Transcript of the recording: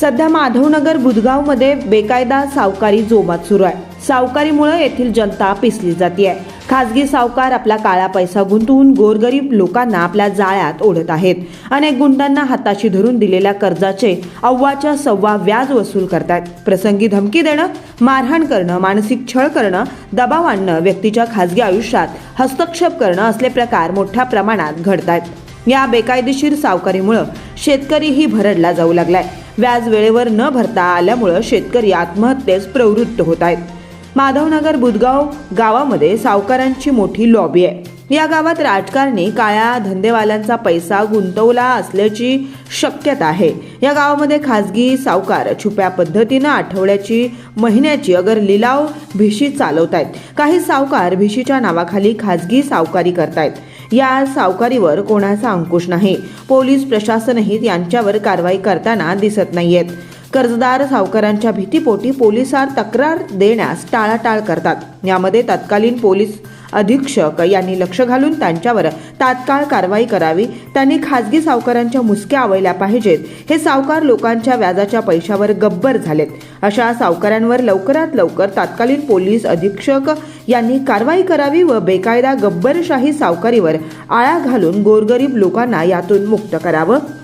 सध्या माधवनगर बुधगावमध्ये बेकायदा सावकारी जोमात सुरू आहे. सावकारीमुळे येथील जनता पिसली जाते खासगी सावकार आपला काळा पैसा गुंतवून गोरगरीब लोकांना आपल्या जाळ्यात ओढत आहेत. अनेक गुंडांना हाताशी धरून दिलेल्या कर्जाचे अव्वाच्या सव्वा व्याज वसूल करतात प्रसंगी धमकी देणं मारहाण करणं मानसिक छळ करणं दबाव आणणं व्यक्तीच्या खासगी आयुष्यात हस्तक्षेप करणं असले प्रकार मोठ्या प्रमाणात घडतात या बेकायदेशीर सावकारीमुळं शेतकरीही भरडला जाऊ लागलाय. व्याज वेळेवर न भरता आल्यामुळं शेतकरी आत्महत्येस प्रवृत्त होत आहेत. माधवनगर बुदगाव गावामध्ये सावकारांची मोठी लॉबी आहे. या गावात राजकारणी काळ्या धंदेवाल्यांचा पैसा गुंतवला असल्याची शक्यता आहे. या गावामध्ये खासगी सावकार छुप्या पद्धतीनं आठवड्याची महिन्याची अगर लिलाव भिशी चालवत आहेत काही सावकार भिशीच्या नावाखाली खासगी सावकारी करतायत. या सावकारीवर कोणाचा अंकुश नाही. पोलीस प्रशासनही यांच्यावर कारवाई करताना दिसत नाहीयेत. कर्जदार सावकारांच्या भीतीपोटी पोलिसात तक्रार देण्यास टाळाटाळ करतात. यामध्ये तत्कालीन पोलीस अधीक्षक यांनी लक्ष घालून त्यांच्यावर तात्काळ कारवाई करावी त्यांनी खासगी सावकारांच्या मुसक्या आवळल्या पाहिजेत. हे सावकार लोकांच्या व्याजाच्या पैशावर गब्बर झालेत. अशा सावकारांवर लवकरात लवकर तात्कालीन पोलीस अधीक्षक यांनी कारवाई करावी व बेकायदा गब्बरशाही सावकारीवर आळा घालून गोरगरीब लोकांना यातून मुक्त करावं.